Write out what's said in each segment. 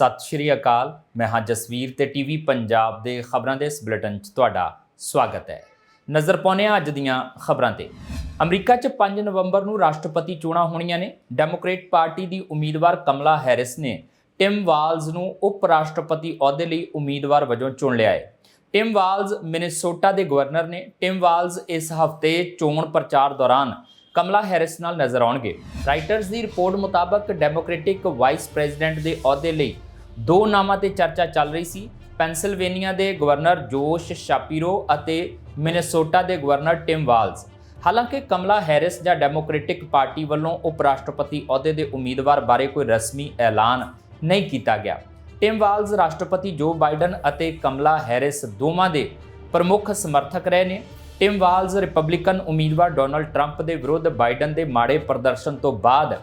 ਸਤਿ ਸ਼੍ਰੀ ਅਕਾਲ। ਮੈਂ ਹਾਂ ਜਸਵੀਰ ਤੇ ਟੀਵੀ ਪੰਜਾਬ ਦੇ ਖਬਰਾਂ ਦੇ ਇਸ ਬੁਲੇਟਿਨ 'ਚ ਤੁਹਾਡਾ ਸਵਾਗਤ ਹੈ। ਨਜ਼ਰ ਪਾਉਂਦੇ ਹਾਂ ਅੱਜ ਦੀਆਂ ਖਬਰਾਂ ਤੇ। ਅਮਰੀਕਾ 'ਚ 5 ਨਵੰਬਰ ਨੂੰ ਰਾਸ਼ਟਰਪਤੀ ਚੋਣਾਂ ਹੋਣੀਆਂ ਨੇ। ਡੈਮੋਕ੍ਰੇਟ ਪਾਰਟੀ ਦੀ ਉਮੀਦਵਾਰ ਕਮਲਾ ਹੈਰਿਸ ਨੇ ਟਿਮ ਵਾਲਜ਼ ਨੂੰ ਉਪ ਰਾਸ਼ਟਰਪਤੀ ਅਹੁਦੇ ਲਈ ਉਮੀਦਵਾਰ ਵਜੋਂ ਚੁਣ ਲਿਆ ਹੈ। ਟਿਮ ਵਾਲਜ਼ ਮਿਨੇਸੋਟਾ ਦੇ ਗਵਰਨਰ ਨੇ। ਟਿਮ ਵਾਲਜ਼ ਇਸ ਹਫ਼ਤੇ ਚੋਣ ਪ੍ਰਚਾਰ ਦੌਰਾਨ ਕਮਲਾ ਹੈਰਿਸ ਨਾਲ ਨਜ਼ਰ ਆਉਣਗੇ। ਰਾਈਟਰਸ ਦੀ ਰਿਪੋਰਟ ਮੁਤਾਬਕ ਡੈਮੋਕ੍ਰੈਟਿਕ ਵਾਈਸ ਪ੍ਰੈਜ਼ੀਡੈਂਟ ਦੇ ਅਹੁਦੇ ਲਈ ਦੋ ਨਾਮਾਂ ਤੇ ਚਰਚਾ ਚੱਲ ਰਹੀ ਸੀ। ਪੈਨਸਿਲਵੇਨੀਆ ਦੇ ਗਵਰਨਰ ਜੋਸ਼ ਸ਼ਾਪੀਰੋ ਅਤੇ ਮਿਨੇਸੋਟਾ ਦੇ ਗਵਰਨਰ ਟਿਮ ਵਾਲਜ਼ ਹਾਲਾਂਕਿ ਕਮਲਾ ਹੈਰਿਸ ਜਾਂ ਡੈਮੋਕ੍ਰੈਟਿਕ ਪਾਰਟੀ ਵੱਲੋਂ ਉਪ ਰਾਸ਼ਟਰਪਤੀ ਅਹੁਦੇ ਦੇ ਉਮੀਦਵਾਰ ਬਾਰੇ ਕੋਈ ਰਸਮੀ ਐਲਾਨ ਨਹੀਂ ਕੀਤਾ ਗਿਆ। ਟਿਮ ਵਾਲਜ਼ ਰਾਸ਼ਟਰਪਤੀ ਜੋ ਬਾਈਡਨ ਅਤੇ ਕਮਲਾ ਹੈਰਿਸ ਦੋਵਾਂ ਦੇ ਪ੍ਰਮੁੱਖ ਸਮਰਥਕ ਰਹੇ ਨੇ। ਟਿਮ ਵਾਲਜ਼ ਰਿਪਬਲਿਕਨ ਉਮੀਦਵਾਰ ਡੋਨਲਡ ਟਰੰਪ ਦੇ ਵਿਰੁੱਧ ਬਾਈਡਨ ਦੇ ਮਾੜੇ ਪ੍ਰਦਰਸ਼ਨ ਤੋਂ ਬਾਅਦ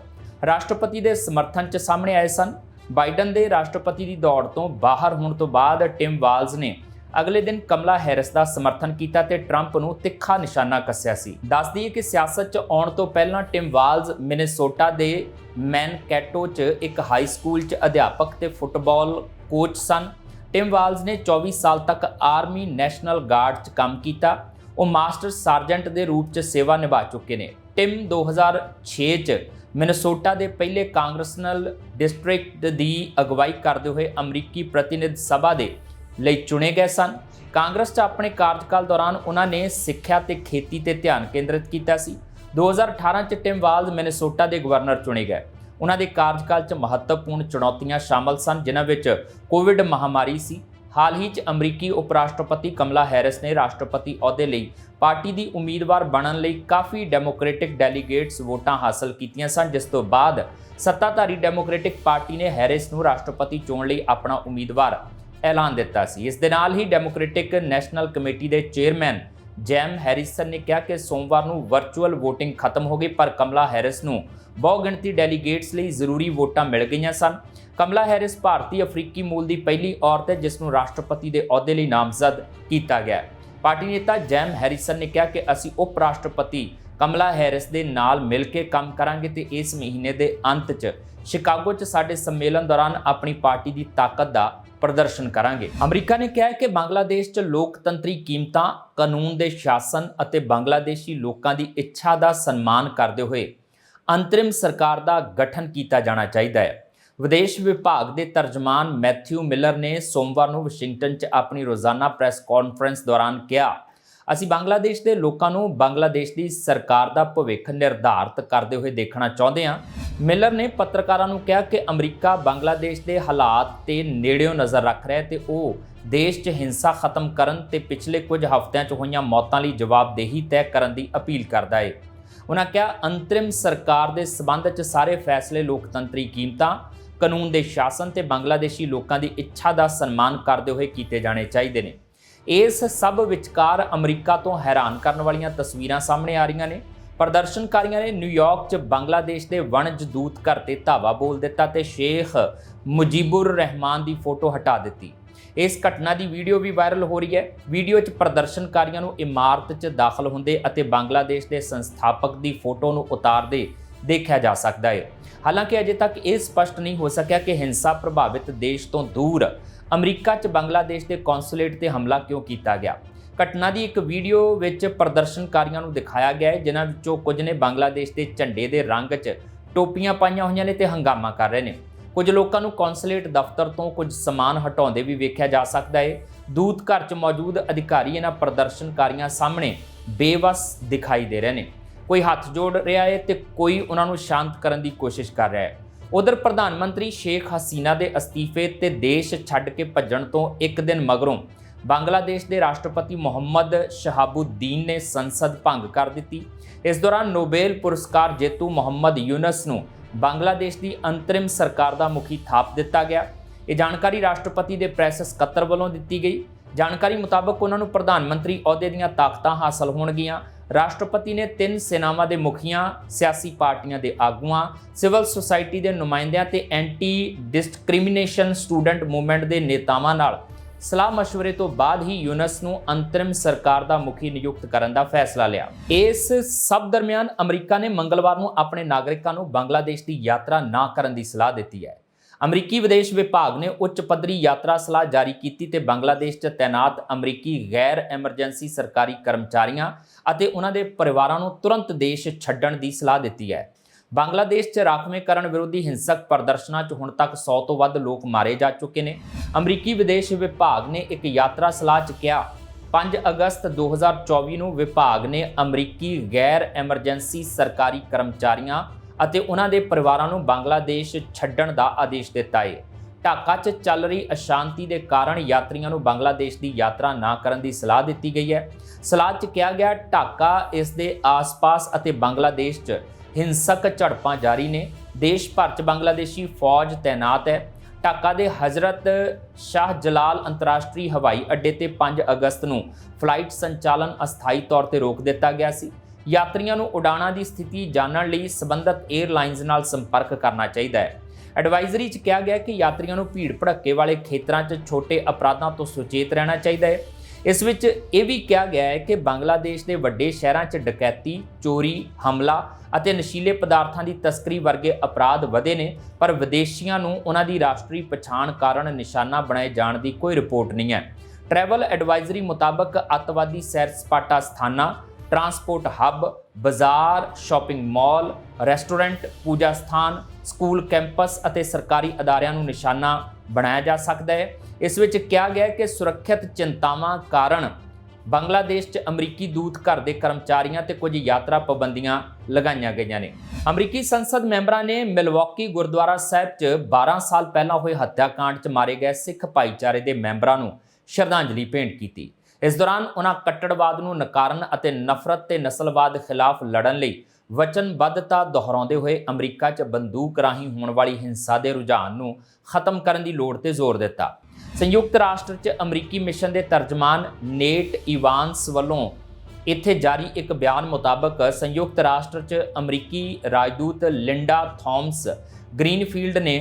ਰਾਸ਼ਟਰਪਤੀ ਦੇ ਸਮਰਥਨ 'ਚ ਸਾਹਮਣੇ ਆਏ ਸਨ। ਬਾਈਡਨ ਦੇ ਰਾਸ਼ਟਰਪਤੀ ਦੀ ਦੌੜ ਤੋਂ ਬਾਹਰ ਹੋਣ ਤੋਂ ਬਾਅਦ ਟਿਮ ਵਾਲਜ਼ ਨੇ ਅਗਲੇ ਦਿਨ ਕਮਲਾ ਹੈਰਿਸ ਦਾ ਸਮਰਥਨ ਕੀਤਾ ਤੇ ਟਰੰਪ ਨੂੰ ਤਿੱਖਾ ਨਿਸ਼ਾਨਾ ਕੱਸਿਆ ਸੀ। ਦੱਸ ਦਈਏ ਕਿ ਸਿਆਸਤ 'ਚ ਆਉਣ ਤੋਂ ਪਹਿਲਾਂ ਟਿਮ ਵਾਲਜ਼ ਮਿਨੇਸੋਟਾ ਦੇ ਮੈਨਕੈਟੋ 'ਚ ਇੱਕ ਹਾਈ ਸਕੂਲ 'ਚ ਅਧਿਆਪਕ ਤੇ ਫੁੱਟਬਾਲ ਕੋਚ ਸਨ। ਟਿਮ ਵਾਲਜ਼ ਨੇ 24 ਸਾਲ ਤੱਕ ਆਰਮੀ ਨੈਸ਼ਨਲ ਗਾਰਡ 'ਚ ਕੰਮ ਕੀਤਾ। ਉਹ ਮਾਸਟਰ ਸਰਜੈਂਟ ਦੇ ਰੂਪ 'ਚ ਸੇਵਾ ਨਿਭਾ ਚੁੱਕੇ ਨੇ। ਟਿਮ 2006 'ਚ ਮਿਨੇਸੋਟਾ ਦੇ ਪਹਿਲੇ ਕਾਂਗਰਸਨਲ ਡਿਸਟ੍ਰਿਕਟ ਦੀ ਅਗਵਾਈ ਕਰਦੇ ਹੋਏ ਅਮਰੀਕੀ ਪ੍ਰਤੀਨਿਧ ਸਭਾ ਦੇ ਲਈ ਚੁਣੇ ਗਏ ਸਨ। ਕਾਂਗਰਸ 'ਚ ਆਪਣੇ ਕਾਰਜਕਾਲ ਦੌਰਾਨ ਉਹਨਾਂ ਨੇ ਸਿੱਖਿਆ ਤੇ ਖੇਤੀ ਤੇ ਧਿਆਨ ਕੇਂਦਰਿਤ ਕੀਤਾ ਸੀ। 2018 'ਚ ਟਿਮ ਵਾਲਜ਼ ਮਿਨੇਸੋਟਾ ਦੇ ਗਵਰਨਰ ਚੁਣੇ ਗਏ। ਉਹਨਾਂ ਦੇ ਕਾਰਜਕਾਲ 'ਚ ਮਹੱਤਵਪੂਰਨ ਚੁਣੌਤੀਆਂ ਸ਼ਾਮਲ ਸਨ, ਜਿਨ੍ਹਾਂ ਵਿੱਚ ਕੋਵਿਡ ਮਹਾਮਾਰੀ ਸੀ। ਹਾਲ ਹੀ 'ਚ ਅਮਰੀਕੀ ਉਪ ਰਾਸ਼ਟਰਪਤੀ ਕਮਲਾ ਹੈਰਿਸ ਨੇ ਰਾਸ਼ਟਰਪਤੀ ਅਹੁਦੇ ਲਈ ਪਾਰਟੀ ਦੀ ਉਮੀਦਵਾਰ ਬਣਨ ਲਈ ਕਾਫੀ ਡੈਮੋਕ੍ਰੈਟਿਕ ਡੈਲੀਗੇਟਸ ਵੋਟਾਂ ਹਾਸਲ ਕੀਤੀਆਂ ਸਨ, ਜਿਸ ਤੋਂ ਬਾਅਦ ਸੱਤਾਧਾਰੀ ਡੈਮੋਕ੍ਰੈਟਿਕ ਪਾਰਟੀ ਨੇ ਹੈਰਿਸ ਨੂੰ ਰਾਸ਼ਟਰਪਤੀ ਚੋਣ ਲਈ ਆਪਣਾ ਉਮੀਦਵਾਰ ਐਲਾਨ ਦਿੱਤਾ ਸੀ। ਇਸ ਦੇ ਨਾਲ ਹੀ ਡੈਮੋਕ੍ਰੈਟਿਕ ਨੈਸ਼ਨਲ ਕਮੇਟੀ ਦੇ ਚੇਅਰਮੈਨ ਜੈਮ ਹੈਰਿਸਨ ਨੇ ਕਿਹਾ ਕਿ ਸੋਮਵਾਰ ਨੂੰ ਵਰਚੁਅਲ VOTING ਖਤਮ ਹੋ ਗਈ, ਪਰ ਕਮਲਾ ਹੈਰਿਸ ਨੂੰ ਬਹੁਗਿਣਤੀ ਡੈਲੀਗੇਟਸ ਲਈ ਜ਼ਰੂਰੀ ਵੋਟਾਂ ਮਿਲ ਗਈਆਂ ਸਨ। ਕਮਲਾ ਹੈਰਿਸ ਭਾਰਤੀ ਅਫਰੀਕੀ ਮੂਲ ਦੀ ਪਹਿਲੀ ਔਰਤ ਹੈ, ਜਿਸ ਨੂੰ ਰਾਸ਼ਟਰਪਤੀ ਦੇ ਅਹੁਦੇ ਲਈ ਨਾਮਜ਼ਦ ਕੀਤਾ ਗਿਆ ਹੈ। ਪਾਰਟੀ ਨੇਤਾ ਜੈਮ ਹੈਰਿਸਨ ਨੇ ਕਿਹਾ ਕਿ ਅਸੀਂ ਉਪ ਰਾਸ਼ਟਰਪਤੀ ਕਮਲਾ ਹੈਰਿਸ ਦੇ ਨਾਲ ਮਿਲ ਕੇ ਕੰਮ ਕਰਾਂਗੇ ਤੇ ਇਸ ਮਹੀਨੇ ਦੇ ਅੰਤ 'ਚ ਸ਼ਿਕਾਗੋ 'ਚ ਸਾਡੇ ਸੰਮੇਲਨ ਦੌਰਾਨ ਆਪਣੀ ਪਾਰਟੀ ਦੀ ਤਾਕਤ ਦਾ ਪ੍ਰਦਰਸ਼ਨ ਕਰਾਂਗੇ ਅਮਰੀਕਾ ਨੇ ਕਿਹਾ ਹੈ ਕਿ ਬੰਗਲਾਦੇਸ਼ 'ਚ ਲੋਕਤੰਤਰੀ ਕੀਮਤਾਂ, ਕਾਨੂੰਨ ਦੇ ਸ਼ਾਸਨ ਅਤੇ ਬੰਗਲਾਦੇਸ਼ੀ ਲੋਕਾਂ ਦੀ ਇੱਛਾ ਦਾ ਸਨਮਾਨ ਕਰਦੇ ਹੋਏ ਅੰਤਰਿਮ ਸਰਕਾਰ ਦਾ ਗਠਨ ਕੀਤਾ ਜਾਣਾ ਚਾਹੀਦਾ ਹੈ ਵਿਦੇਸ਼ ਵਿਭਾਗ ਦੇ ਤਰਜਮਾਨ ਮੈਥਿਊ ਮਿਲਰ ਨੇ ਸੋਮਵਾਰ ਨੂੰ ਵਾਸ਼ਿੰਗਟਨ 'ਚ ਆਪਣੀ ਰੋਜ਼ਾਨਾ ਪ੍ਰੈਸ ਕਾਨਫਰੰਸ ਦੌਰਾਨ ਕਿਹਾ, ਅਸੀਂ ਬੰਗਲਾਦੇਸ਼ ਦੇ ਲੋਕਾਂ ਨੂੰ ਬੰਗਲਾਦੇਸ਼ ਦੀ ਸਰਕਾਰ ਦਾ ਭਵਿੱਖ ਨਿਰਧਾਰਤ ਕਰਦੇ ਹੋਏ ਦੇਖਣਾ ਚਾਹੁੰਦੇ ਹਾਂ। ਮਿਲਰ ਨੇ ਪੱਤਰਕਾਰਾਂ ਨੂੰ ਕਿਹਾ ਕਿ ਅਮਰੀਕਾ ਬੰਗਲਾਦੇਸ਼ ਦੇ ਹਾਲਾਤ ਤੇ ਨੇੜਿਓਂ ਨਜ਼ਰ ਰੱਖ ਰਿਹਾ ਹੈ ਤੇ ਉਹ ਦੇਸ਼ 'ਚ ਹਿੰਸਾ ਖਤਮ ਕਰਨ ਤੇ ਪਿਛਲੇ ਕੁਝ ਹਫ਼ਤਿਆਂ 'ਚ ਹੋਈਆਂ ਮੌਤਾਂ ਲਈ ਜਵਾਬਦੇਹੀ ਤੈਅ ਕਰਨ ਦੀ ਅਪੀਲ ਕਰਦਾ ਹੈ। ਉਹਨਾਂ ਕਿਹਾ, ਅੰਤਰਿਮ ਸਰਕਾਰ ਦੇ ਸਬੰਧ 'ਚ ਸਾਰੇ ਫੈਸਲੇ ਲੋਕਤੰਤਰੀ ਕੀਮਤਾਂ ਕਾਨੂੰਨ ਦੇ ਸ਼ਾਸਨ ਤੇ ਬੰਗਲਾਦੇਸ਼ੀ ਲੋਕਾਂ ਦੀ ਇੱਛਾ ਦਾ ਸਨਮਾਨ ਕਰਦੇ ਹੋਏ ਕੀਤੇ ਜਾਣੇ ਚਾਹੀਦੇ ਨੇ। ਇਸ ਸਭ ਵਿਚਕਾਰ ਅਮਰੀਕਾ ਤੋਂ ਹੈਰਾਨ ਕਰਨ ਵਾਲੀਆਂ ਤਸਵੀਰਾਂ ਸਾਹਮਣੇ ਆ ਰਹੀਆਂ ਨੇ। ਪ੍ਰਦਰਸ਼ਨਕਾਰੀਆਂ ਨੇ ਨਿਊਯਾਰਕ 'ਚ ਬੰਗਲਾਦੇਸ਼ ਦੇ ਵਣਜ ਦੂਤ ਘਰ ਤੇ ਧਾਵਾ ਬੋਲ ਦਿੱਤਾ ਤੇ ਸ਼ੇਖ ਮੁਜੀਬੁਰ ਰਹਿਮਾਨ ਦੀ ਫੋਟੋ ਹਟਾ ਦਿੱਤੀ। ਇਸ ਘਟਨਾ ਦੀ ਵੀਡੀਓ ਵੀ ਵਾਇਰਲ ਹੋ ਰਹੀ ਹੈ। ਵੀਡੀਓ 'ਚ ਪ੍ਰਦਰਸ਼ਨਕਾਰੀਆਂ ਨੂੰ ਇਮਾਰਤ 'ਚ ਦਾਖਲ ਹੁੰਦੇ ਅਤੇ ਬੰਗਲਾਦੇਸ਼ ਦੇ ਸੰਸਥਾਪਕ ਦੀ ਫੋਟੋ ਨੂੰ ਉਤਾਰਦੇ ਦੇਖਿਆ ਜਾ ਸਕਦਾ ਹੈ। ਹਾਲਾਂਕਿ ਅਜੇ ਤੱਕ ਇਹ ਸਪਸ਼ਟ ਨਹੀਂ ਹੋ ਸਕਿਆ ਕਿ ਹਿੰਸਾ ਪ੍ਰਭਾਵਿਤ ਦੇਸ਼ ਤੋਂ ਦੂਰ ਅਮਰੀਕਾ 'ਚ ਬੰਗਲਾਦੇਸ਼ ਦੇ ਕੌਂਸੂਲੇਟ ਤੇ ਹਮਲਾ ਕਿਉਂ ਕੀਤਾ ਗਿਆ। ਘਟਨਾ ਦੀ ਇੱਕ ਵੀਡੀਓ ਵਿੱਚ ਪ੍ਰਦਰਸ਼ਨਕਾਰੀਆਂ ਨੂੰ ਦਿਖਾਇਆ ਗਿਆ ਹੈ, ਜਿਨ੍ਹਾਂ ਵਿੱਚੋਂ ਕੁਝ ਨੇ ਬੰਗਲਾਦੇਸ਼ ਦੇ ਝੰਡੇ ਦੇ ਰੰਗ 'ਚ ਟੋਪੀਆਂ ਪਾਈਆਂ ਹੋਈਆਂ ਨੇ ਤੇ ਹੰਗਾਮਾ ਕਰ ਰਹੇ ਨੇ। ਕੁਝ ਲੋਕਾਂ ਨੂੰ ਕੌਂਸੂਲੇਟ ਦਫ਼ਤਰ ਤੋਂ ਕੁਝ ਸਮਾਨ ਹਟਾਉਂਦੇ ਵੀ ਵੇਖਿਆ ਜਾ ਸਕਦਾ ਹੈ। ਦੂਤ ਘਰ 'ਚ ਮੌਜੂਦ ਅਧਿਕਾਰੀ ਇਹਨਾਂ ਪ੍ਰਦਰਸ਼ਨਕਾਰੀਆਂ ਸਾਹਮਣੇ ਬੇਵਸ ਦਿਖਾਈ ਦੇ ਰਹੇ ਨੇ। ਕੋਈ ਹੱਥ ਜੋੜ ਰਿਹਾ ਹੈ ਤੇ ਕੋਈ ਉਹਨਾਂ ਨੂੰ ਸ਼ਾਂਤ ਕਰਨ ਦੀ ਕੋਸ਼ਿਸ਼ ਕਰ ਰਿਹਾ ਹੈ। ਉਧਰ ਪ੍ਰਧਾਨ ਮੰਤਰੀ ਸ਼ੇਖ ਹਸੀਨਾ ਦੇ ਅਸਤੀਫੇ ਤੇ ਦੇਸ਼ ਛੱਡ ਕੇ ਭੱਜਣ ਤੋਂ ਇੱਕ ਦਿਨ ਮਗਰੋਂ ਬੰਗਲਾਦੇਸ਼ ਦੇ ਰਾਸ਼ਟਰਪਤੀ ਮੁਹੰਮਦ ਸ਼ਹਾਬੁੱਦੀਨ ਨੇ ਸੰਸਦ ਭੰਗ ਕਰ ਦਿੱਤੀ। ਇਸ ਦੌਰਾਨ ਨੋਬੇਲ ਪੁਰਸਕਾਰ ਜੇਤੂ ਮੁਹੰਮਦ ਯੂਨਸ ਨੂੰ ਬੰਗਲਾਦੇਸ਼ ਦੀ ਅੰਤਰਿਮ ਸਰਕਾਰ ਦਾ ਮੁਖੀ ਥਾਪ ਦਿੱਤਾ ਗਿਆ। ਇਹ ਜਾਣਕਾਰੀ ਰਾਸ਼ਟਰਪਤੀ ਦੇ ਪ੍ਰੈਸ ਸਕੱਤਰ ਵੱਲੋਂ ਦਿੱਤੀ ਗਈ। ਜਾਣਕਾਰੀ ਮੁਤਾਬਕ ਉਹਨਾਂ ਨੂੰ ਪ੍ਰਧਾਨ ਮੰਤਰੀ ਅਹੁਦੇ ਦੀਆਂ ਤਾਕਤਾਂ ਹਾਸਲ ਹੋਣਗੀਆਂ। ਰਾਸ਼ਟਰਪਤੀ ਨੇ ਤਿੰਨ ਸੈਨਾਵਾਂ ਦੇ ਮੁਖੀਆਂ, ਸਿਆਸੀ ਪਾਰਟੀਆਂ ਦੇ ਆਗੂਆਂ, ਸਿਵਲ ਸੁਸਾਇਟੀ ਦੇ ਨੁਮਾਇੰਦਿਆਂ ਤੇ ਐਂਟੀ ਡਿਸਕ੍ਰਿਮੀਨੇਸ਼ਨ ਸਟੂਡੈਂਟ ਮੂਵਮੈਂਟ ਦੇ ਨੇਤਾਵਾਂ ਨਾਲ ਸਲਾਹ مشਵਰੇ ਤੋਂ ਬਾਅਦ ਹੀ ਯੂਨਸ ਨੂੰ ਅੰਤਰਿਮ ਸਰਕਾਰ ਦਾ ਮੁਖੀ ਨਿਯੁਕਤ ਕਰਨ ਦਾ ਫੈਸਲਾ ਲਿਆ। ਇਸ ਸਭ ਦਰਮਿਆਨ ਅਮਰੀਕਾ ਨੇ ਮੰਗਲਵਾਰ ਨੂੰ ਆਪਣੇ ਨਾਗਰਿਕਾਂ ਨੂੰ ਬੰਗਲਾਦੇਸ਼ ਦੀ ਯਾਤਰਾ ਨਾ ਕਰਨ ਦੀ ਸਲਾਹ ਦਿੱਤੀ ਹੈ। ਅਮਰੀਕੀ ਵਿਦੇਸ਼ ਵਿਭਾਗ ਨੇ ਉੱਚ ਪੱਧਰੀ ਯਾਤਰਾ ਸਲਾਹ ਜਾਰੀ ਕੀਤੀ ਤੇ ਬੰਗਲਾਦੇਸ਼ 'ਚ ਤੈਨਾਤ ਅਮਰੀਕੀ ਗੈਰ ਐਮਰਜੈਂਸੀ ਸਰਕਾਰੀ ਕਰਮਚਾਰੀਆਂ ਅਤੇ ਉਹਨਾਂ ਦੇ ਪਰਿਵਾਰਾਂ ਨੂੰ ਤੁਰੰਤ ਦੇਸ਼ ਛੱਡਣ ਦੀ ਸਲਾਹ ਦਿੱਤੀ ਹੈ। ਬੰਗਲਾਦੇਸ਼ 'ਚ ਰਾਖਵੇਂਕਰਨ ਵਿਰੋਧੀ ਹਿੰਸਕ ਪ੍ਰਦਰਸ਼ਨਾਂ 'ਚ ਹੁਣ ਤੱਕ 100 ਤੋਂ ਵੱਧ ਲੋਕ ਮਾਰੇ ਜਾ ਚੁੱਕੇ ਨੇ। ਅਮਰੀਕੀ ਵਿਦੇਸ਼ ਵਿਭਾਗ ਨੇ ਇੱਕ ਯਾਤਰਾ ਸਲਾਹ 'ਚ ਕਿਹਾ 5 ਅਗਸਤ 2024 ਨੂੰ ਵਿਭਾਗ ਨੇ ਅਮਰੀਕੀ ਗੈਰ ਐਮਰਜੈਂਸੀ ਸਰਕਾਰੀ ਕਰਮਚਾਰੀਆਂ ਅਤੇ ਉਹਨਾਂ ਦੇ ਪਰਿਵਾਰਾਂ ਨੂੰ ਬੰਗਲਾਦੇਸ਼ ਛੱਡਣ ਦਾ ਆਦੇਸ਼ ਦਿੱਤਾ ਹੈ ਢਾਕਾ 'ਚ ਚੱਲ ਰਹੀ ਅਸ਼ਾਂਤੀ ਦੇ ਕਾਰਨ ਯਾਤਰੀਆਂ ਨੂੰ ਬੰਗਲਾਦੇਸ਼ ਦੀ ਯਾਤਰਾ ਨਾ ਕਰਨ ਦੀ ਸਲਾਹ ਦਿੱਤੀ ਗਈ ਹੈ। ਸਲਾਹ 'ਚ ਕਿਹਾ ਗਿਆ, ਢਾਕਾ ਇਸ ਦੇ ਆਸ-ਪਾਸ ਅਤੇ ਬੰਗਲਾਦੇਸ਼ 'ਚ ਹਿੰਸਕ ਝੜਪਾਂ ਜਾਰੀ ਨੇ। ਦੇਸ਼ ਭਰ 'ਚ ਬੰਗਲਾਦੇਸ਼ੀ ਫੌਜ ਤਾਇਨਾਤ ਹੈ। ਢਾਕਾ ਦੇ ਹਜ਼ਰਤ ਸ਼ਾਹ ਜਲਾਲ ਅੰਤਰਰਾਸ਼ਟਰੀ ਹਵਾਈ ਅੱਡੇ ਤੇ 5 ਅਗਸਤ ਨੂੰ ਫਲਾਈਟ ਸੰਚਾਲਨ ਅਸਥਾਈ ਤੌਰ ਤੇ ਰੋਕ ਦਿੱਤਾ ਗਿਆ ਸੀ। ਯਾਤਰੀਆਂ ਨੂੰ ਉਡਾਣਾਂ ਦੀ ਸਥਿਤੀ ਜਾਣਨ ਲਈ ਸਬੰਧਤ 에ਅਰਲਾਈਨਜ਼ ਨਾਲ ਸੰਪਰਕ ਕਰਨਾ ਚਾਹੀਦਾ ਹੈ। ਐਡਵਾਈਜ਼ਰੀ 'ਚ ਕਿਹਾ ਗਿਆ ਕਿ ਯਾਤਰੀਆਂ ਨੂੰ ਭੀੜ ਭੜੱਕੇ ਵਾਲੇ ਖੇਤਰਾਂ 'ਚ ਛੋਟੇ ਅਪਰਾਧਾਂ ਤੋਂ ਸੁਚੇਤ ਰਹਿਣਾ ਚਾਹੀਦਾ ਹੈ। ਇਸ ਵਿੱਚ ਇਹ ਵੀ ਕਿਹਾ ਗਿਆ ਹੈ ਕਿ ਬੰਗਲਾਦੇਸ਼ ਦੇ ਵੱਡੇ ਸ਼ਹਿਰਾਂ 'ਚ ਡਕੈਤੀ, ਚੋਰੀ, ਹਮਲਾ ਅਤੇ ਨਸ਼ੀਲੇ ਪਦਾਰਥਾਂ ਦੀ ਤਸਕਰੀ ਵਰਗੇ ਅਪਰਾਧ ਵਧੇ ਨੇ ਪਰ ਵਿਦੇਸ਼ੀਆਂ ਨੂੰ ਉਹਨਾਂ ਦੀ ਰਾਸ਼ਟਰੀ ਪਛਾਣ ਕਾਰਨ ਨਿਸ਼ਾਨਾ ਬਣਾਏ ਜਾਣ ਦੀ ਕੋਈ ਰਿਪੋਰਟ ਨਹੀਂ ਹੈ। ਟਰੈਵਲ ਐਡਵਾਈਜ਼ਰੀ ਮੁਤਾਬਕ ਅੱਤਵਾਦੀ ਸੈਰ ਸਪਾਟਾ ਸਥਾਨਾਂ ਟਰਾਂਸਪੋਰਟ ਹੱਬ, ਬਾਜ਼ਾਰ, ਸ਼ਾਪਿੰਗ ਮਾਲ, ਰੈਸਟੋਰੈਂਟ, ਪੂਜਾ ਸਥਾਨ, ਸਕੂਲ ਕੈਂਪਸ ਅਤੇ ਸਰਕਾਰੀ ਅਦਾਰਿਆਂ ਨੂੰ ਨਿਸ਼ਾਨਾ ਬਣਾਇਆ ਜਾ ਸਕਦਾ ਹੈ। ਇਸ ਵਿੱਚ ਕਿਹਾ ਗਿਆ ਹੈ ਕਿ ਸੁਰੱਖਿਅਤ ਚਿੰਤਾਵਾਂ ਕਾਰਨ ਬੰਗਲਾਦੇਸ਼ 'ਚ ਅਮਰੀਕੀ ਦੂਤ ਘਰ ਦੇ ਕਰਮਚਾਰੀਆਂ ਤੇ ਕੁਝ ਯਾਤਰਾ ਪਾਬੰਦੀਆਂ ਲਗਾਈਆਂ ਗਈਆਂ ਨੇ। ਅਮਰੀਕੀ ਸੰਸਦ ਮੈਂਬਰਾਂ ਨੇ ਮਿਲਵਾਕੀ ਗੁਰਦੁਆਰਾ ਸਾਹਿਬ 'ਚ 12 ਸਾਲ ਪਹਿਲਾਂ ਹੋਏ ਹੱਤਿਆਕਾਂਡ 'ਚ ਮਾਰੇ ਗਏ ਸਿੱਖ ਭਾਈਚਾਰੇ ਦੇ ਮੈਂਬਰਾਂ ਨੂੰ ਸ਼ਰਧਾਂਜਲੀ ਭੇਂਟ ਕੀਤੀ। ਇਸ ਦੌਰਾਨ ਉਹਨਾਂ ਕੱਟੜਵਾਦ ਨੂੰ ਨਕਾਰਨ ਅਤੇ ਨਫ਼ਰਤ ਤੇ ਨਸਲਵਾਦ ਖਿਲਾਫ ਲੜਨ ਲਈ ਵਚਨਬੱਧਤਾ ਦੁਹਰਾਉਂਦੇ ਹੋਏ ਅਮਰੀਕਾ 'ਚ ਬੰਦੂਕ ਰਾਹੀਂ ਹੋਣ ਵਾਲੀ ਹਿੰਸਾ ਦੇ ਰੁਝਾਨ ਨੂੰ ਖਤਮ ਕਰਨ ਦੀ ਲੋੜ ਤੇ ਜ਼ੋਰ ਦਿੱਤਾ। ਸੰਯੁਕਤ ਰਾਸ਼ਟਰ 'ਚ ਅਮਰੀਕੀ ਮਿਸ਼ਨ ਦੇ ਤਰਜਮਾਨ ਨੇਟ ਇਵਾਨਸ ਵੱਲੋਂ ਇੱਥੇ ਜਾਰੀ ਇੱਕ ਬਿਆਨ ਮੁਤਾਬਕ ਸੰਯੁਕਤ ਰਾਸ਼ਟਰ 'ਚ ਅਮਰੀਕੀ ਰਾਜਦੂਤ ਲਿੰਡਾ ਥੌਮਸ ਗ੍ਰੀਨਫੀਲਡ ਨੇ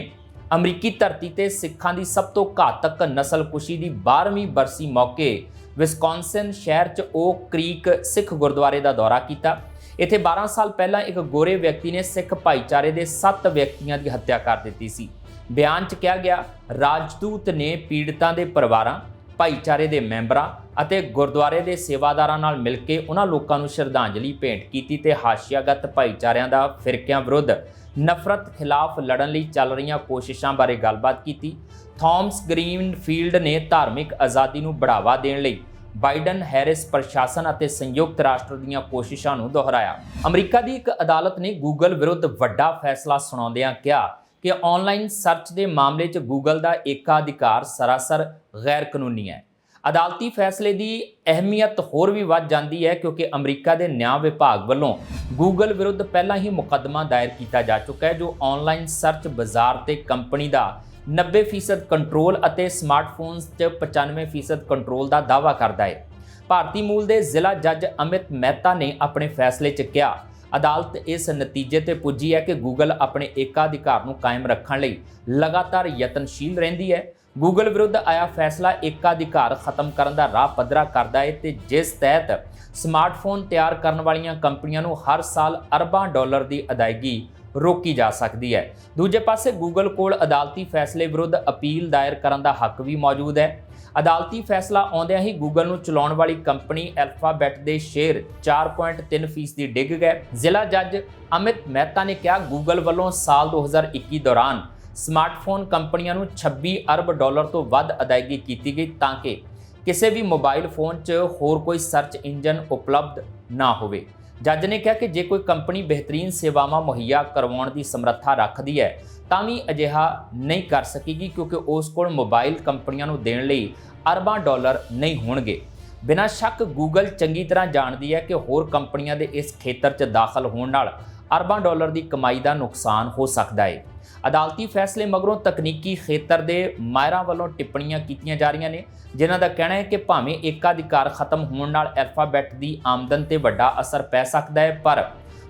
ਅਮਰੀਕੀ ਧਰਤੀ ਤੇ ਸਿੱਖਾਂ ਦੀ ਸਭ ਤੋਂ ਘਾਤਕ ਨਸਲਕੁਸ਼ੀ ਦੀ 12ਵੀਂ ਬਰਸੀ ਮੌਕੇ ਵਿਸਕੌਨਸਿਨ ਸ਼ਹਿਰ 'ਚ ਓਕ ਕ੍ਰੀਕ ਸਿੱਖ ਗੁਰਦੁਆਰੇ ਦਾ ਦੌਰਾ ਕੀਤਾ। ਇੱਥੇ 12 ਸਾਲ ਪਹਿਲਾਂ ਇੱਕ ਗੋਰੇ ਵਿਅਕਤੀ ਨੇ ਸਿੱਖ ਭਾਈਚਾਰੇ ਦੇ 7 ਵਿਅਕਤੀਆਂ ਦੀ ਹੱਤਿਆ ਕਰ ਦਿੱਤੀ ਸੀ। ਬਿਆਨ 'ਚ ਕਿਹਾ ਗਿਆ, ਰਾਜਦੂਤ ਨੇ ਪੀੜਤਾਂ ਦੇ ਪਰਿਵਾਰਾਂ, ਭਾਈਚਾਰੇ ਦੇ ਮੈਂਬਰਾਂ ਅਤੇ ਗੁਰਦੁਆਰੇ ਦੇ ਸੇਵਾਦਾਰਾਂ ਨਾਲ ਮਿਲ ਕੇ ਉਹਨਾਂ ਲੋਕਾਂ ਨੂੰ ਸ਼ਰਧਾਂਜਲੀ ਭੇਂਟ ਕੀਤੀ ਤੇ ਹਾਸ਼ੀਆਗਤ ਭਾਈਚਾਰਿਆਂ ਦਾ ਫਿਰਕਿਆਂ ਵਿਰੁੱਧ ਨਫ਼ਰਤ ਖਿਲਾਫ ਲੜਨ ਲਈ ਚੱਲ ਰਹੀਆਂ ਕੋਸ਼ਿਸ਼ਾਂ ਬਾਰੇ ਗੱਲਬਾਤ ਕੀਤੀ। ਥੌਮਸ ਗ੍ਰੀਨਫੀਲਡ ਨੇ ਧਾਰਮਿਕ ਆਜ਼ਾਦੀ ਨੂੰ ਬੜਾਵਾ ਦੇਣ ਲਈ ਬਾਈਡਨ ਹੈਰਿਸ ਪ੍ਰਸ਼ਾਸਨ ਅਤੇ ਸੰਯੁਕਤ ਰਾਸ਼ਟਰ ਦੀਆਂ ਕੋਸ਼ਿਸ਼ਾਂ ਨੂੰ ਦੁਹਰਾਇਆ। ਅਮਰੀਕਾ ਦੀ ਇੱਕ ਅਦਾਲਤ ਨੇ ਗੂਗਲ ਵਿਰੁੱਧ ਵੱਡਾ ਫੈਸਲਾ ਸੁਣਾਉਂਦਿਆਂ ਕਿਹਾ ਕਿ ਆਨਲਾਈਨ ਸਰਚ ਦੇ ਮਾਮਲੇ 'ਚ ਗੂਗਲ ਦਾ ਏਕਾਧਿਕਾਰ ਸਰਾਸਰ ਗੈਰ ਕਾਨੂੰਨੀ ਹੈ। ਅਦਾਲਤੀ ਫੈਸਲੇ ਦੀ ਅਹਿਮੀਅਤ ਹੋਰ ਵੀ ਵੱਧ ਜਾਂਦੀ ਹੈ ਕਿਉਂਕਿ ਅਮਰੀਕਾ ਦੇ ਨਿਆਂ ਵਿਭਾਗ ਵੱਲੋਂ ਗੂਗਲ ਵਿਰੁੱਧ ਪਹਿਲਾਂ ਹੀ ਮੁਕੱਦਮਾ ਦਾਇਰ ਕੀਤਾ ਜਾ ਚੁੱਕਾ ਹੈ, ਜੋ ਆਨਲਾਈਨ ਸਰਚ ਬਾਜ਼ਾਰ ਤੇ ਕੰਪਨੀ ਦਾ 90% ਕੰਟਰੋਲ ਅਤੇ ਸਮਾਰਟਫੋਨਸ 'ਚ 95% ਕੰਟਰੋਲ ਦਾ ਦਾਅਵਾ ਕਰਦਾ ਹੈ। ਭਾਰਤੀ ਮੂਲ ਦੇ ਜ਼ਿਲ੍ਹਾ ਜੱਜ ਅਮਿਤ ਮਹਿਤਾ ਨੇ ਆਪਣੇ ਫੈਸਲੇ 'ਚ ਕਿਹਾ, ਅਦਾਲਤ ਇਸ ਨਤੀਜੇ ਤੇ ਪੁੱਜੀ ਹੈ ਕਿ ਗੂਗਲ ਆਪਣੇ ਏਕਾਧਿਕਾਰ ਨੂੰ ਕਾਇਮ ਰੱਖਣ ਲਈ ਲਗਾਤਾਰ ਯਤਨਸ਼ੀਲ ਰਹਿੰਦੀ ਹੈ। ਗੂਗਲ ਵਿਰੁੱਧ ਆਇਆ ਫੈਸਲਾ ਏਕਾਧਿਕਾਰ ਖਤਮ ਕਰਨ ਦਾ ਰਾਹ ਪੱਧਰਾ ਕਰਦਾ ਹੈ ਤੇ ਜਿਸ ਤਹਿਤ ਸਮਾਰਟਫੋਨ ਤਿਆਰ ਕਰਨ ਵਾਲੀਆਂ ਕੰਪਨੀਆਂ ਨੂੰ ਹਰ ਸਾਲ ਅਰਬਾਂ ਡਾਲਰ ਦੀ ਅਦਾਇਗੀ ਰੋਕੀ ਜਾ ਸਕਦੀ ਹੈ। ਦੂਜੇ ਪਾਸੇ ਗੂਗਲ ਕੋਲ ਅਦਾਲਤੀ ਫੈਸਲੇ ਵਿਰੁੱਧ ਅਪੀਲ ਦਾਇਰ ਕਰਨ ਦਾ ਹੱਕ ਵੀ ਮੌਜੂਦ ਹੈ। ਅਦਾਲਤੀ ਫੈਸਲਾ ਆਉਂਦਿਆਂ ਹੀ ਗੂਗਲ ਨੂੰ ਚਲਾਉਣ ਵਾਲੀ ਕੰਪਨੀ ਅਲਫਾਬੈਟ ਦੇ ਸ਼ੇਅਰ 4.3% ਦੀ ਡਿੱਗ ਗਏ। ਜ਼ਿਲ੍ਹਾ ਜੱਜ ਅਮਿਤ ਮਹਿਤਾ ਨੇ ਕਿਹਾ ਗੂਗਲ ਵੱਲੋਂ ਸਾਲ 2021 ਦੌਰਾਨ ਸਮਾਰਟਫੋਨ ਕੰਪਨੀਆਂ ਨੂੰ 26 ਅਰਬ ਡਾਲਰ ਤੋਂ ਵੱਧ ਅਦਾਇਗੀ ਕੀਤੀ ਗਈ ਤਾਂ ਕਿ ਕਿਸੇ ਵੀ ਮੋਬਾਈਲ ਫੋਨ 'ਚ ਹੋਰ ਕੋਈ ਸਰਚ ਇੰਜਨ ਉਪਲਬਧ ਨਾ ਹੋਵੇ। ਜੱਜ ਨੇ ਕਿਹਾ ਕਿ ਜੇ ਕੋਈ ਕੰਪਨੀ ਬਿਹਤਰੀਨ ਸੇਵਾਵਾਂ ਮੁਹੱਈਆ ਕਰਵਾਉਣ ਦੀ ਸਮਰੱਥਾ ਰੱਖਦੀ ਹੈ, ਤਾਂ ਵੀ ਅਜਿਹਾ ਨਹੀਂ ਕਰ ਸਕੇਗੀ ਕਿਉਂਕਿ ਉਸ ਕੋਲ ਮੋਬਾਈਲ ਕੰਪਨੀਆਂ ਨੂੰ ਦੇਣ ਲਈ ਅਰਬਾਂ ਡਾਲਰ ਨਹੀਂ ਹੋਣਗੇ। ਬਿਨਾਂ ਸ਼ੱਕ ਗੂਗਲ ਚੰਗੀ ਤਰ੍ਹਾਂ ਜਾਣਦੀ ਹੈ ਕਿ ਹੋਰ ਕੰਪਨੀਆਂ ਦੇ ਇਸ ਖੇਤਰ 'ਚ ਦਾਖਲ ਹੋਣ ਨਾਲ ਅਰਬਾਂ ਡਾਲਰ ਦੀ ਕਮਾਈ ਦਾ ਨੁਕਸਾਨ ਹੋ ਸਕਦਾ ਹੈ ਅਦਾਲਤੀ ਫੈਸਲੇ ਮਗਰੋਂ ਤਕਨੀਕੀ ਖੇਤਰ ਦੇ ਮਾਇਰਾਂ ਵੱਲੋਂ ਟਿੱਪਣੀਆਂ ਕੀਤੀਆਂ ਜਾ ਰਹੀਆਂ ਨੇ, ਜਿਨ੍ਹਾਂ ਦਾ ਕਹਿਣਾ ਹੈ ਕਿ ਭਾਵੇਂ ਏਕਾਧਿਕਾਰ ਖਤਮ ਹੋਣ ਨਾਲ ਅਲਫਾਬੈਟ ਦੀ ਆਮਦਨ ਤੇ ਵੱਡਾ ਅਸਰ ਪੈ ਸਕਦਾ ਹੈ, ਪਰ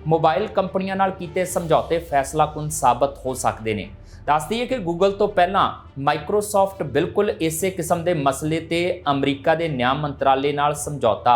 ਮੋਬਾਈਲ ਕੰਪਨੀਆਂ ਨਾਲ ਕੀਤੇ ਸਮਝੌਤੇ ਫੈਸਲਾਕੁਨ ਸਾਬਤ ਹੋ ਸਕਦੇ ਨੇ। ਦੱਸਦੀ ਹੈ ਕਿ ਗੂਗਲ ਤੋਂ ਪਹਿਲਾਂ ਮਾਈਕਰੋਸਾਫਟ ਬਿਲਕੁਲ ਇਸੇ ਕਿਸਮ ਦੇ ਮਸਲੇ ਤੇ ਅਮਰੀਕਾ ਦੇ ਨਿਆਂ ਮੰਤਰਾਲੇ ਨਾਲ ਸਮਝੌਤਾ